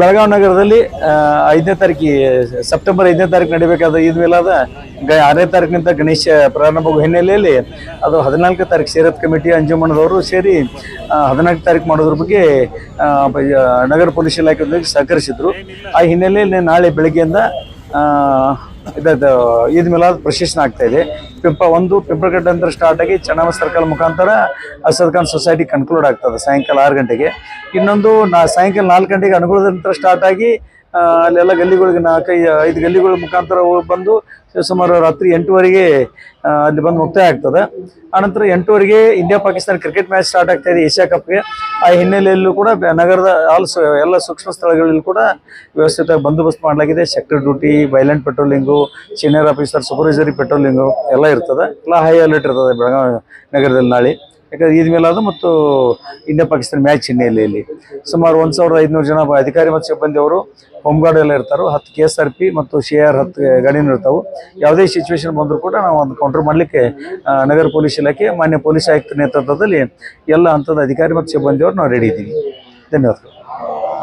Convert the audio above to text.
ಬೆಳಗಾವಿ ನಗರದಲ್ಲಿ ಐದನೇ ತಾರೀಕಿ, ಸೆಪ್ಟೆಂಬರ್ ಐದನೇ ತಾರೀಕು ನಡಿಬೇಕಾದ ಈದ್ ಮೇಲಾದ ಆರನೇ ತಾರೀಕಿನಿಂದ ಗಣೇಶ ಪ್ರಾರಂಭವಾಗುವ ಹಿನ್ನೆಲೆಯಲ್ಲಿ ಅದು ಹದಿನಾಲ್ಕು ತಾರೀಕು ಸೇರತ್ ಕಮಿಟಿ ಅಂಜುಮಣದವರು ಸೇರಿ ಹದಿನಾಲ್ಕು ತಾರೀಕು ಮಾಡೋದ್ರ ಬಗ್ಗೆ ನಗರ ಪೊಲೀಸ್ ಇಲಾಖೆ ಸಹಕರಿಸಿದ್ರು. ಆ ಹಿನ್ನೆಲೆಯಲ್ಲಿ ನಾಳೆ ಬೆಳಗ್ಗೆಯಿಂದ ಆ, ಇದದು ಈದ್ ಮಿಲಾದ್ ಪ್ರಶಸ್ನ ಆಗ್ತಾ ಇದೆ. ಪಿಂಪ ಒಂದು ಪಿಂಪರಗಡ್ಡೆ ಅಂತ ಸ್ಟಾರ್ಟ್ ಆಗಿ ಸರ್ಕಲ್ ಮುಖಾಂತರ ಅಸದ್ ಖಾನ್ ಸೊಸೈಟಿ ಕನ್ಕ್ಲೂಡ್ ಆಗ್ತದೆ ಸಾಯಂಕಾಲ ಆರು ಗಂಟೆಗೆ. ಇನ್ನೊಂದು ನಾ ಸಾಯಂಕಾಲ ನಾಲ್ಕು ಗಂಟೆಗೆ ಅನುಗುಣದ ಸ್ಟಾರ್ಟ್ ಆಗಿ ಅಲ್ಲೆಲ್ಲ ಗಲ್ಲಿಗಳಿಗೆ ನಾಲ್ಕೈದು ಐದು ಗಲ್ಲಿಗಳ ಮುಖಾಂತರ ಬಂದು ಸುಮಾರು ರಾತ್ರಿ ಎಂಟುವರೆಗೆ ಅಲ್ಲಿ ಬಂದು ಮುಕ್ತಾಯ ಆಗ್ತದೆ. ಆನಂತರ ಎಂಟುವರೆಗೆ India Pakistan cricket match start ಆಗ್ತಾ ಇದೆ ಏಷ್ಯಾ ಕಪ್ಗೆ ಆ ಹಿನ್ನೆಲೆಯಲ್ಲೂ ಕೂಡ ನಗರದ ಆಲ್ ಎಲ್ಲ ಸೂಕ್ಷ್ಮ ಸ್ಥಳಗಳಲ್ಲೂ ಕೂಡ ವ್ಯವಸ್ಥಿತ ಬಂದೋಬಸ್ತ್ ಮಾಡಲಾಗಿದೆ. Sector duty violent patrolling senior officer supervisory patrolling ಎಲ್ಲ ಇರ್ತದೆ. ಎಲ್ಲ ಹೈ ಅಲರ್ಟ್ ಇರ್ತದೆ ಬೆಳಗಾವಿ ನಗರದಲ್ಲಿ ನಾಳೆ. ಯಾಕಂದ್ರೆ ಈದ್ ಅದು ಮತ್ತು ಇಂಡಿಯಾ ಪಾಕಿಸ್ತಾನ ಮ್ಯಾಚ್ ಹಿನ್ನೆಲೆಯಲ್ಲಿ. ಸುಮಾರು ಒಂದು ಸಾವಿರದ ಐದುನೂರು ಜನ ಅಧಿಕಾರಿ ಮತ್ತು ಸಿಬ್ಬಂದಿ ಅವರು ಹೋಮ್ಗಾರ್ಡ್ ಎಲ್ಲ ಇರ್ತಾರೆ. ಹತ್ತು ಕೆ ಎಸ್ ಆರ್ ಪಿ ಮತ್ತು ಸಿ ಆರ್ ಹತ್ತು ಗಾಡಿನೂ ಇರ್ತಾವೆ. ಯಾವುದೇ ಸಿಚುವೇಶನ್ ಬಂದರೂ ಕೂಡ ನಾವು ಒಂದು ಕೌಂಟರ್ ಮಾಡಲಿಕ್ಕೆ ನಗರ ಪೊಲೀಸ್ ಇಲಾಖೆ, ಮಾನ್ಯ ಪೊಲೀಸ್ ಆಯುಕ್ತ ನೇತೃತ್ವದಲ್ಲಿ ಎಲ್ಲ ಹಂತದ ಅಧಿಕಾರಿ ಮತ್ತು ಸಿಬ್ಬಂದಿಯವರು ನಾವು ರೆಡಿ ಇದ್ದೀವಿ. ಧನ್ಯವಾದಗಳು.